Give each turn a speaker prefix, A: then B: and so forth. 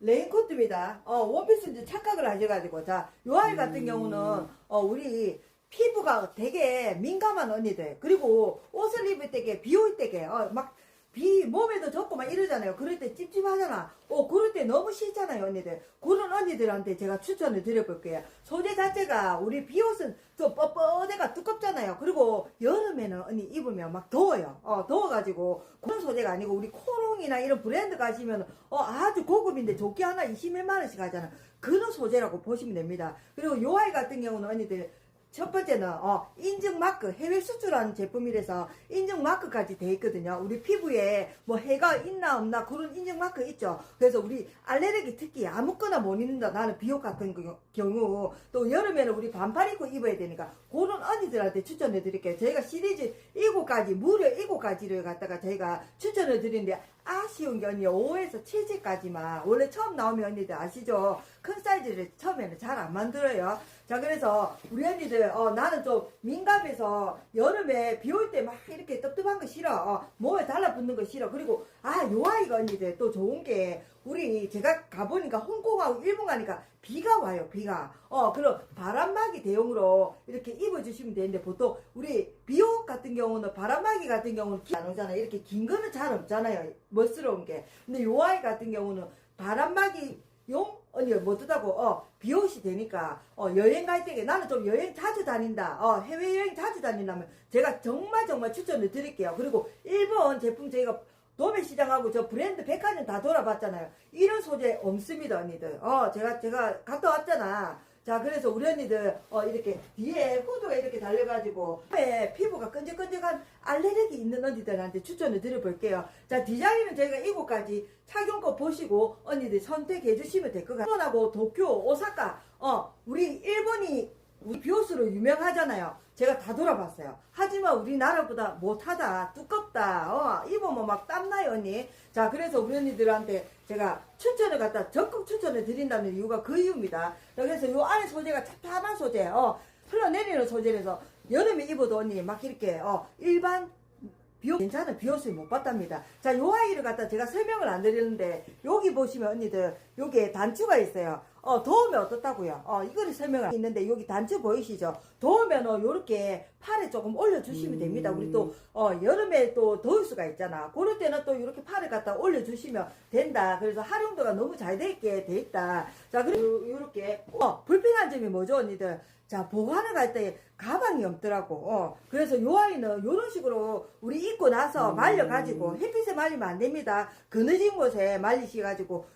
A: 레인코트입니다. 어, 원피스인지 착각을 하셔가지고. 자, 요 아이 같은 경우는, 어, 우리 피부가 되게 민감한 언니들. 그리고 옷을 입을 때게, 비 올 때게, 어, 막, 비 몸에도 젖고 막 이러잖아요. 그럴 때 찝찝하잖아. 어, 그럴 때 너무 싫잖아요, 언니들. 그런 언니들한테 제가 추천을 드려볼게요. 소재 자체가 우리 비옷은 좀 뻣뻣해가 두껍잖아요. 그리고 여름에는 언니 입으면 막 더워요. 어, 더워가지고 그런 소재가 아니고 우리 코롱이나 이런 브랜드 가시면 어, 아주 고급인데 조끼 하나 21만 원씩 하잖아. 그런 소재라고 보시면 됩니다. 그리고 요 아이 같은 경우는 언니들 첫 번째는 어, 인증 마크 해외 수출하는 제품이라서 인증 마크까지 돼 있거든요. 우리 피부에 뭐 해가 있나 없나 그런 인증 마크 있죠. 그래서 우리 알레르기 특히 아무거나 못 입는다. 나는 비옷 같은 경- 경우 또 여름에는 우리 반팔 입고 입어야 되니까 그런 언니들한테 추천해 드릴게요. 저희가 시리즈 7가지 무려 7가지를 갖다가 저희가 추천을 드리는데 아쉬운 게 언니 5에서 7제까지만 원래 처음 나오면 언니들 아시죠? 큰 사이즈를 처음에는 잘 안 만들어요. 자 그래서 우리 언니들 어, 나는 좀 민감해서 여름에 비 올 때 막 이렇게 떡떡한 거 싫어. 어, 몸에 달라붙는 거 싫어. 그리고 아 요 아이가 언니들 또 좋은 게 우리 제가 가보니까 홍콩하고 일본 가니까 비가 와요 비가. 어 그럼 바람막이 대용으로 이렇게 입어주시면 되는데 보통 우리 비옷 같은 경우는 바람막이 같은 경우는 기- 안 오잖아요. 이렇게 긴 거는 잘 없잖아요. 멋스러운 게. 근데 요 아이 같은 경우는 바람막이 용? 언니 뭐 뜨다고. 어 비옷이 되니까. 어 여행 갈 때에 나는 좀 여행 자주 다닌다. 어 해외 여행 자주 다닌다면 제가 정말 정말 추천을 드릴게요. 그리고 일본 제품 저희가 도매 시장하고 저 브랜드 백화점 다 돌아봤잖아요. 이런 소재 없습니다 언니들. 어 제가 제가 갔다 왔잖아. 자 그래서 우리 언니들 어 이렇게 뒤에 후드가 이렇게 달려가지고 에 피부가 끈적끈적한 알레르기 있는 언니들한테 추천을 드려볼게요. 자 디자인은 저희가 이곳까지 착용껏 보시고 언니들 선택해 주시면 될 것 같아요. 일본하고 도쿄 오사카. 어 우리 일본이 우리 비옷으로 유명하잖아요 제가 다 돌아봤어요 하지만 우리나라보다 못하다 두껍다 어 입으면 막 땀나요 언니 자 그래서 우리 언니들한테 제가 추천을 갖다 적극 추천을 드린다는 이유가 그 이유입니다 자, 그래서 요 안에 소재가 찹찹한 소재 어 흘러내리는 소재라서 여름에 입어도 언니 막 이렇게 어 일반 비옷 괜찮은 비옷을 못 봤답니다. 자, 요 아이를 갖다 제가 설명을 안 드리는데 여기 보시면 언니들 여기에 단추가 있어요. 어, 더우면 어떻다고요? 어, 이거를 설명을 있는데 여기 단추 보이시죠? 더우면 어, 요렇게 팔에 조금 올려주시면 됩니다. 우리 또 어, 여름에 또 더울 수가 있잖아. 그럴 때는 또 이렇게 팔을 갖다 올려주시면 된다. 그래서 활용도가 너무 잘돼 있게 돼 있다. 자, 그리고 요렇게 어, 불편한 점이 뭐죠, 언니들? 자, 보관을 갈 때 가방이 없더라고. 어, 그래서 요 아이는 요런 식으로 우리 입고 나서 말려가지고 햇빛에 말리면 안 됩니다. 그늘진 곳에 말리셔가지고